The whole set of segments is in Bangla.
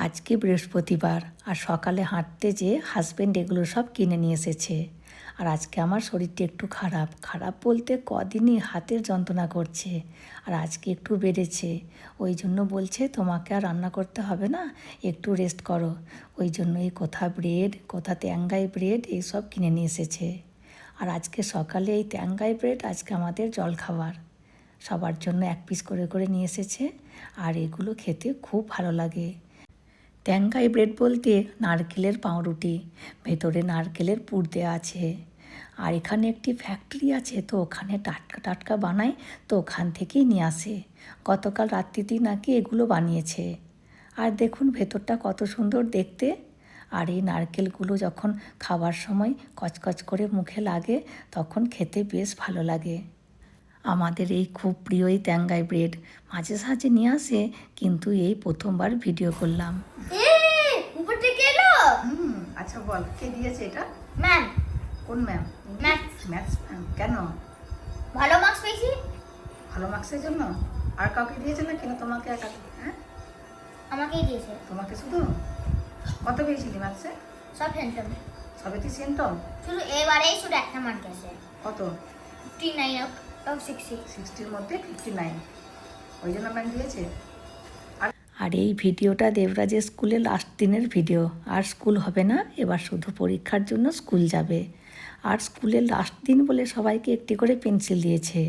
আজকে বৃহস্পতিবার আর সকালে হাঁটতে যেয়ে হাজব্যান্ড এগুলো সব কিনে নিয়ে এসেছে। আর আজকে আমার শরীরটা একটু খারাপ। খারাপ বলতে কদিনই হাতের যন্ত্রণা করছে আর আজকে একটু বেড়েছে। ওই জন্য বলছে, তোমাকে আর রান্না করতে হবে না, একটু রেস্ট করো। ওই জন্য এই কোথা ব্রেড কোথা ট্যাঙ্গাই ব্রেড এইসব কিনে নিয়ে এসেছে। আর আজকে সকালে এই ট্যাঙ্গাই ব্রেড আজকে আমাদের জলখাবার। সবার জন্য এক পিস করে করে নিয়ে এসেছে। আর এগুলো খেতে খুব ভালো লাগে। ট্যাঙ্গাই ব্রেড বলতে নারকেলের পাউরুটি, ভেতরে নারকেলের পুর দেওয়া আছে। আর এখানে একটি ফ্যাক্টরি আছে, তো ওখানে টাটকা টাটকা বানায়, তো ওখান থেকেই নিয়ে আসে। গতকাল রাত্রিতেই নাকি এগুলো বানিয়েছে। আর দেখুন ভেতরটা কত সুন্দর দেখতে। আর এই নারকেলগুলো যখন খাবার সময় কচকচ করে মুখে লাগে, তখন খেতে বেশ ভালো লাগে। আমাদের এই খুব প্রিয় এই ট্যাঙ্গাই ব্রেড মাঝে সাঝে নিয়ে আসে কিন্তু এই প্রথমবার ভিডিও করলাম। উপর থেকে এলো? হুম আচ্ছা বল কে দিয়েছে এটা? ম্যাম। কোন ম্যাম? Maths. ম্যাথস ম্যাম কেন? ভালো মার্কস পেয়েছি। ভালো মার্কসের জন্য? আর কাউকে দিয়েছে না কেন তোমাকে একা হ্যাঁ? আমাকেই দিয়েছে। তোমাকে শুধু? কত পেয়েছিলি ম্যাথসে সব সেন্টার সবেতে সিমটম শুধু এবারেই শুধু একটা মার্ক আছে। কত? ফিফটি নাইন অফ সিক্সটি সিক্সটির মধ্যে ফিফটি নাইন ওই জন্য ম্যাম দিয়েছে। আর এই ভিডিওটা দেবরাজের স্কুলে লাস্ট দিনের ভিডিও। আর স্কুল হবে না এবার শুধু পরীক্ষার জন্য স্কুল যাবে। আর স্কুলের লাস্ট দিন বলে সবাইকে একটি করে পেন্সিল দিয়েছে।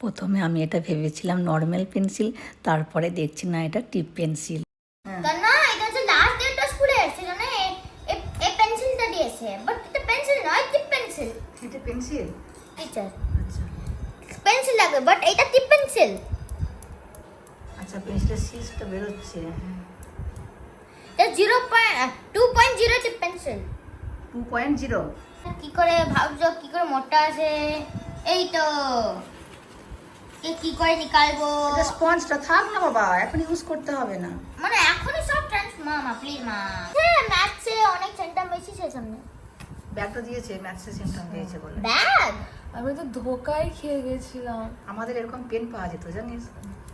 প্রথমে আমি এটা ভেবেছিলাম নর্মাল পেন্সিল তারপরে দেখছি না এটা টিপ পেন্সিল তা না এটা হচ্ছে লাস্ট ডেটটা স্কুলে সেখানে এই পেন্সিলটা দিয়েছে। বাট এটা পেন্সিল নয় টিপ পেন্সিল লাগবে বাট এটা টিপ পেন্সিল আচ্ছা পেন্সিলের সিজটা বেরোচ্ছে। এটা zero point two point zero tip pencil two point zero কি করে ভাবছ? কি করে মোটা আছে? এই তো। কে কি করে নিকালবো? এটা স্পঞ্জটা থাক না বাবা এখন ইউজ করতে হবে না। মানে এখনই সব ট্রান্স মা মা প্লিজ মা হ্যাঁ ম্যাথসে অনেক সেন্টার বেশি সে সামনে ব্যাগটা দিয়েছে ম্যাথসের সিমটম দিয়েছে বলে। ব্যাগ? আমি তো ধোকাই খেয়ে গেছিলাম। আমাদের এরকম পেন পাওয়া যেত জানিস?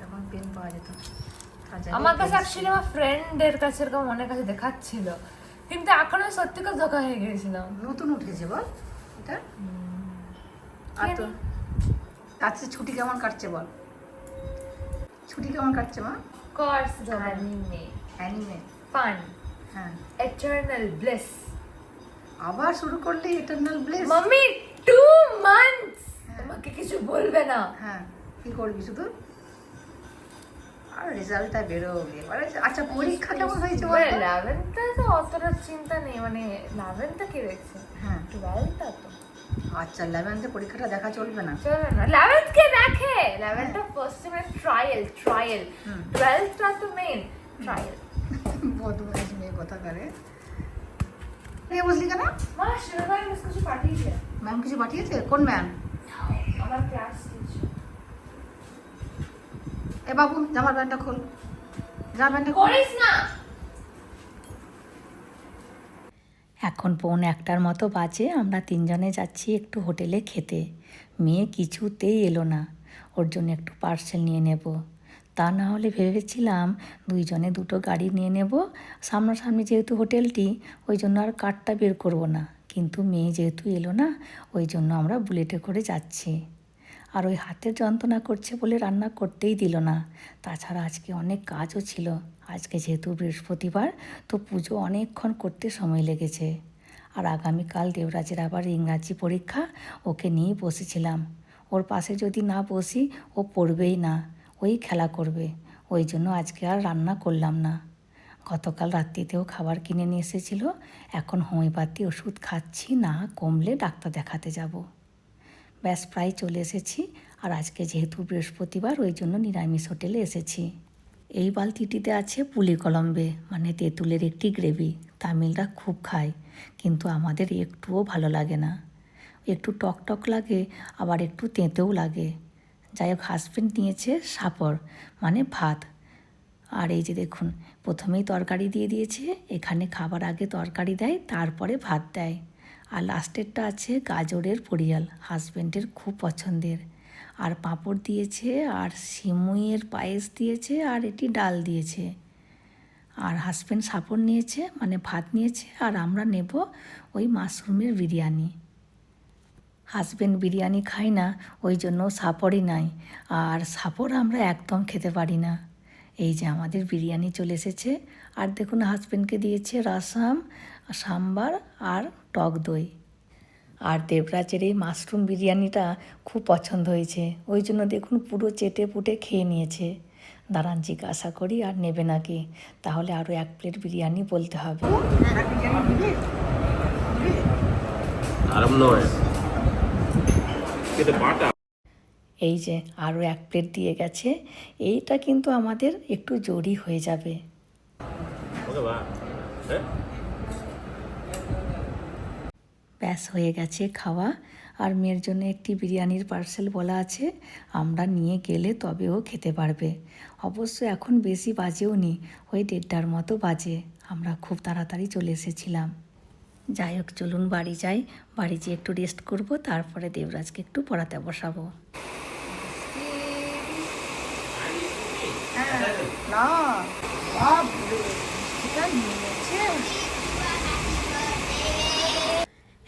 এখন পেন পাওয়া যেত। আমার কাছে। অ্যাকচুয়ালি আমার ফ্রেন্ডের কাছে এরকম অনেক কাছে দেখাচ্ছিল। কিন্তু এখন আমি সত্যি করে ধোকা হয়ে গেছিলাম। নতুন উঠেছে বল এটা? আর তো? আজকে ছুটি কেমন কাটছে বল? ছুটি কেমন কাটছে মা? কোর্স অ্যানিমে অ্যানিমে ফান হ্যাঁ। এটারনাল ব্লেস আবার শুরু করলে eternal bless mummy two months তোমাকে কিছু বলবে না। হ্যাঁ কি করবি শুধু? আর রেজাল্টটা বেরোবে। এবারে আচ্ছা পরীক্ষা কেমন হয়েছে বল তো? ইলেভেন্থটা তো অতটা চিন্তা নেই মানে ইলেভেন্থটা কি দেখছে? হ্যাঁ। টুয়েলভটা তো। আচ্ছা ইলেভেন্থে পরীক্ষাটা দেখা চলবে না। চলবে না। ইলেভেন্থ কে দেখে। ইলেভেন্থটা ফার্স্ট সেমেস্টার ট্রায়াল ট্রায়াল। টুয়েলভটা তো মেন ট্রায়াল বদমাইশ মেয়ে কথা করে এ বসলি কেন? ম্যাম কিছু পাঠিয়েছে? কোন ম্যাম আমার ক্লাস এ বাবু জামার প্যান্টটা খোল। জামার প্যান্টটা করিস না! এখন পৌনে একটার মতো বাজে আমরা তিনজনে যাচ্ছি একটু হোটেলে খেতে। মেয়ে কিছুতেই এলো না। ওর জন্য একটু পার্সেল নিয়ে নেব। তা না হলে ভেবেছিলাম দুইজনে দুটো গাড়ি নিয়ে নেব। সামনাসামনি যেহেতু হোটেলটি, ওই জন্য আর কারটা বের করব না। কিন্তু মেয়ে যেহেতু এলো না, ওই জন্য আমরা বুলেটে করে যাচ্ছি। আর ওই হাতের যন্ত্রণা করছে বলে রান্না করতেই দিল না। তাছাড়া আজকে অনেক কাজও ছিল। আজকে যেহেতু বৃহস্পতিবার, তো পুজো অনেকক্ষণ করতে সময় লেগেছে। আর আগামীকাল দেবরাজের আবার ইংরাজি পরীক্ষা, ওকে নিয়েই বসেছিলাম। ওর পাশে যদি না বসি, ও পড়বেই না। ওই খেলা করবে। ওই জন্য আজকে আর রান্না করলাম না। গতকাল রাত্রিতেও খাবার কিনে নিয়ে এসেছিল। এখন হোমিওপ্যাথি ওষুধ খাচ্ছি না, কমলে ডাক্তার দেখাতে যাব। ব্যাস, প্রায় চলে এসেছি। আর আজকে যেহেতু বৃহস্পতিবার, ওই জন্য নিরামিষ হোটেলে এসেছি। এই বালতিটিতে আছে পুলি কলম্বে মানে তেঁতুলের একটি গ্রেভি। তামিলরা খুব খায়, কিন্তু আমাদের একটুও ভালো লাগে না। একটু টক টক লাগে, আবার একটু তেঁতেও লাগে। যাই হোক হাজবেন্ড নিয়েছে সাপর মানে ভাত। আর এই যে দেখুন, প্রথমেই তরকারি দিয়ে দিয়েছে, এখানে খাবার আগে তরকারি দেয়, তারপরে ভাত দেয়। আর লাস্টেরটা আছে গাজরের পরিয়াল হাজবেন্ডের খুব পছন্দের। আর পাঁপড় দিয়েছে, আর সিমুইয়ের পায়েস দিয়েছে, আর এটি ডাল দিয়েছে। আর হাজব্যান্ড সাপড় নিয়েছে মানে ভাত নিয়েছে, আর আমরা নেব ওই মাশরুমের বিরিয়ানি। হাজব্যান্ড বিরিয়ানি খাই না, ওই জন্য সাপড়ই নাই। আর সাপড় আমরা একদম খেতে পারি না। এই যে আমাদের বিরিয়ানি চলে এসেছে। আর দেখুন হাজব্যান্ডকে দিয়েছে রসাম, সাম্বার আর টক দই। আর দেবরাজের এই মাশরুম বিরিয়ানিটা খুব পছন্দ হয়েছে। ওই জন্য দেখুন, পুরো চেটে পুটে খেয়ে নিয়েছে। দাঁড়ান, জিজ্ঞাসা করি, আর নেবে নাকি? তাহলে আরও এক প্লেট বিরিয়ানি বলতে হবে। নয়। খেতে পাটা এই যে আরও এক প্লেট দিয়ে গেছে এইটা কিন্তু আমাদের একটু জোরই হয়ে যাবে। হ্যাঁ? ব্যাস হয়ে গেছে খাওয়া। আর মেয়ের জন্য একটি বিরিয়ানির পার্সেল বলা আছে আমরা নিয়ে গেলে তবে ও খেতে পারবে। অবশ্য এখন বেশি বাজেও নি ওই দেড়টার মতো বাজে। আমরা খুব তাড়াতাড়ি চলে এসেছিলাম। যাই হোক, চলুন বাড়ি যাই। বাড়ি যেয়ে একটু রেস্ট করব, তারপরে দেবরাজকে একটু পড়াতে বসাবো।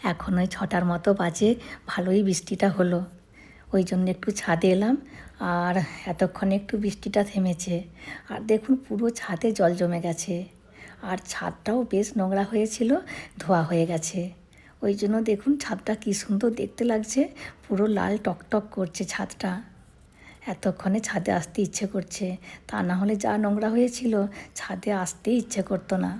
এখন ওই ছটার মতো বাজে, ভালোই বৃষ্টিটা হলো। ওই জন্য একটু ছাদে এলাম, আর এতক্ষণে একটু বৃষ্টিটা থেমেছে। আর দেখুন, পুরো ছাদে জল জমে গেছে। আর ছাদটাও বেশ নোংরা হয়েছিল, ধোয়া হয়ে গেছে। ওই জন্য দেখুন ছাদটা কী সুন্দর দেখতে লাগছে, পুরো লাল টকটক করছে ছাদটা। এতক্ষণে ছাদে আসতে ইচ্ছে করছে, তা না হলে যা নোংরা হয়েছিল, ছাদে আসতে ইচ্ছে করতো না।